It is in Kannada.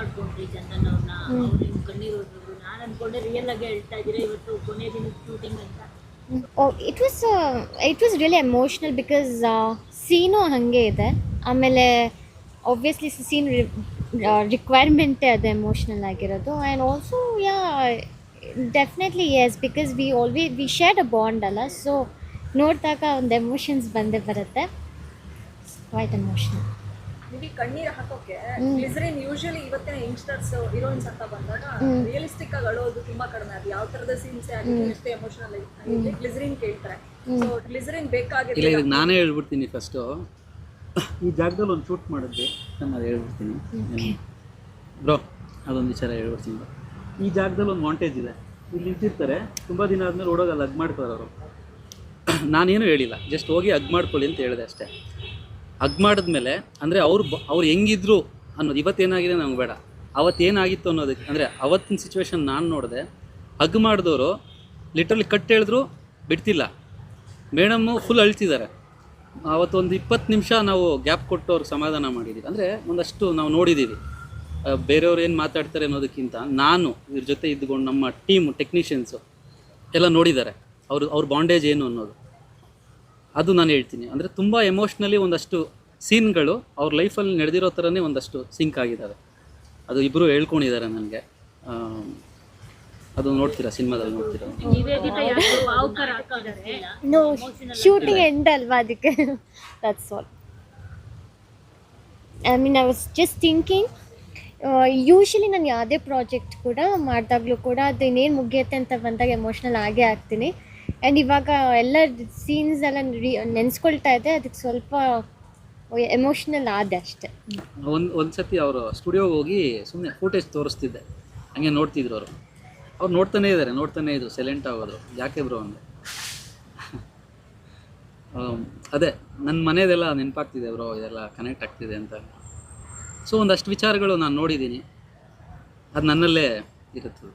ಮಾಡ್ಕೊಂಡ್ರಿ ಚಂದನ್ ಅವ್ರನ್ನ ಅವ್ರು ನಿಮ್ ಕಣ್ಣೀರು ಹೋದ್ರು ನಾನ್ ಅನ್ಕೊಂಡೆ ರಿಯಲ್ ಆಗಿ ಹೇಳ್ತಾ ಇದ್ದೀರಾ ಇವತ್ತು ಕೊನೆ ದಿನ ಶೂಟಿಂಗ್ ಅಂತ. ಓ it was it was really emotional because scene ಹಾಗೆ ಇದೆ. ಆಮೇಲೆ ಒಬ್ವಿಯಸ್ಲಿ ಸೀನ್ ರಿಕ್ವೈರ್ಮೆಂಟೇ ಅದು ಎಮೋಷ್ನಲ್ ಆಗಿರೋದು. And also yeah definitely yes because we always we shared a bond ಅಲ್ಲ. ಸೊ ನೋಡಿದಾಗ ಒಂದು ಎಮೋಷನ್ಸ್ ಬಂದೇ ಬರುತ್ತೆ. ವೈಟ್ ಎಮೋಷ್ನಲ್ ನಿಮಗೆ ಕಣ್ಣೀರ್ ಹಾಕೋಕೆ. ಗ್ಲಿಸರಿನ್ ಯೂಶಲಿ ಇವತ್ತಿನ ಯಂಗ್ಸ್ಟರ್ಸ್ ಹೀರೋಯಿನ್ಸ್ ಅಂತ ಬಂದಾಗ. ರಿಯಲಿಸ್ಟಿಕ್ ಆಗಿ ಅಳೋದು ತುಂಬಾ ಕಡಿಮೆ. ಅದು ಯಾವ ತರದ ಸೀನ್ಸ್ ಆಗಲಿ ಎಷ್ಟೇ ಎಮೋಷನಲ್ ಆಗಿದ್ರೆ ಗ್ಲಿಸರಿನ್ ಕೇಳ್ತಾರೆ. ಸೊ ಗ್ಲಿಸರಿನ್ ಇಲ್ಲ ಬೇಕಾಗಿದೆ ಇದಕ್ಕೆ ನಾನೇ ಹೇಳ್ಬಿಡ್ತೀನಿ ಫಸ್ಟು ಈ ಜಾಗದಲ್ಲಿ ಒಂದು ಶೂಟ್ ಮಾಡಿದ್ವಿ ನಾನು ಅದು ಹೇಳ್ಬಿಡ್ತೀನಿ. ಬ್ರೋ ಅದೊಂದು ವಿಚಾರ ಹೇಳ್ಬಿಡ್ತೀನಿ ಈ ಜಾಗದಲ್ಲಿ ಒಂದು ವಾಂಟೇಜ್ ಇದೆ. ಇಲ್ಲಿ ನಿಂತಿರ್ತಾರೆ. ತುಂಬ ದಿನ ಆದಮೇಲೆ ಓಡೋಗಲ್ಲ ಹಗ್ ಮಾಡ್ತಾರೆ ಅವರು. ನಾನೇನು ಹೇಳಿಲ್ಲ. ಜಸ್ಟ್ ಹೋಗಿ ಹಗ್ ಮಾಡ್ಕೊಳ್ಳಿ ಅಂತ ಹೇಳಿದೆ ಅಷ್ಟೇ. ಹಗ್ ಮಾಡಿದ್ಮೇಲೆ ಅಂದರೆ ಅವ್ರು ಬ ಅವ್ರು ಹೆಂಗಿದ್ರು ಅನ್ನೋದು, ಇವತ್ತೇನಾಗಿದೆ ನಮ್ಗೆ ಬೇಡ. ಅವತ್ತೇನಾಗಿತ್ತು ಅನ್ನೋದಕ್ಕೆ ಅಂದರೆ ಅವತ್ತಿನ ಸಿಚುವೇಶನ್ ನಾನು ನೋಡಿದೆ, ಹಗ್ ಮಾಡಿದವರು ಲಿಟ್ರಲಿ ಕಟ್ ಹೇಳಿದ್ರು ಬಿಡ್ತಿಲ್ಲ. ಮೇಡಮ್ಮು ಫುಲ್ ಅಳ್ತಿದ್ದಾರೆ. ಅವತ್ತೊಂದು ಇಪ್ಪತ್ತು ನಿಮಿಷ ನಾವು ಗ್ಯಾಪ್ ಕೊಟ್ಟು ಅವ್ರಿಗೆ ಸಮಾಧಾನ ಮಾಡಿದ್ದೀವಿ ಅಂದರೆ ಒಂದಷ್ಟು ನಾವು ನೋಡಿದ್ದೀವಿ ಬೇರೆಯವ್ರು ಏನು ಮಾತಾಡ್ತಾರೆ ಅನ್ನೋದಕ್ಕಿಂತ ನಾನು ಇವ್ರ ಜೊತೆ ಇದ್ದುಕೊಂಡು ನಮ್ಮ ಟೀಮ್ ಟೆಕ್ನಿಷಿಯನ್ಸು ಎಲ್ಲ ನೋಡಿದ್ದಾರೆ. ಅವರು ಅವ್ರ ಬಾಂಡೇಜ್ ಏನು ಅನ್ನೋದು. ಅದು ನಾನು ಹೇಳ್ತೀನಿ. ಅಂದರೆ ತುಂಬ ಎಮೋಷ್ನಲಿ ಒಂದಷ್ಟು ಸೀನ್ಗಳು ಅವ್ರ ಲೈಫಲ್ಲಿ ನಡೆದಿರೋ ಥರನೇ ಒಂದಷ್ಟು ಸಿಂಕ್ ಆಗಿದ್ದಾವೆ. ಅದು ಇಬ್ಬರು ಹೇಳ್ಕೊಂಡಿದ್ದಾರೆ ನನಗೆ. ಅದು ನೋಡ್ತೀರಾ ಸಿನಿಮಾದಲ್ಲಿ ನೋಡ್ತೀರಾ? ನೋ ಶೂಟಿಂಗ್ ಎಂಡ್ ಅಲ್ವಾ ಅದಕ್ಕೆ? That's all I mean I was just thinking usually ನಾನು ಯಾವುದೇ ಪ್ರಾಜೆಕ್ಟ್ ಕೂಡ ಮಾಡಿದಾಗಲೂ ಕೂಡ ಅದು ಇನ್ನೇನು ಮುಗಿಯುತ್ತೆ ಅಂತ ಬಂದಾಗ ಎಮೋಷ್ನಲ್ ಆಗೇ ಆಗ್ತೀನಿ. ಆ್ಯಂಡ್ ಇವಾಗ ಎಲ್ಲ ಸೀನ್ಸ್ ಎಲ್ಲ ರೀ ನೆನೆಸ್ಕೊಳ್ತಾ ಇದೆ ಅದಕ್ಕೆ ಸ್ವಲ್ಪ ಎಮೋಷ್ನಲ್ ಆದ ಅಷ್ಟೇ ಒಂದು ಒಂದು ಸತಿ ಅವರು ಸ್ಟುಡಿಯೋಗೆ ಹೋಗಿ ಸುಮ್ಮನೆ ಫೋಟೇಜ್ ತೋರಿಸ್ತಿದ್ದೆ. ಹಂಗೆ ನೋಡ್ತಿದ್ರು ಅವರು. ಅವ್ರು ನೋಡ್ತಾನೆ ಇದ್ದಾರೆ ನೋಡ್ತಾನೆ ಇದ್ರು ಸೈಲೆಂಟ್ ಆಗೋದು ಯಾಕೆ ಬ್ರೋ ಅಂದೆ ಅದೇ ನನ್ನ ಮನೆಯದೆಲ್ಲ ನೆನಪಾಗ್ತಿದೆ ಬ್ರೋ ಇದೆಲ್ಲ ಕನೆಕ್ಟ್ ಆಗ್ತಿದೆ ಅಂತ. ಸೊ ಒಂದಷ್ಟು ವಿಚಾರಗಳು ನಾನು ನೋಡಿದ್ದೀನಿ ಅದು ನನ್ನಲ್ಲೇ ಇರುತ್ತದೆ.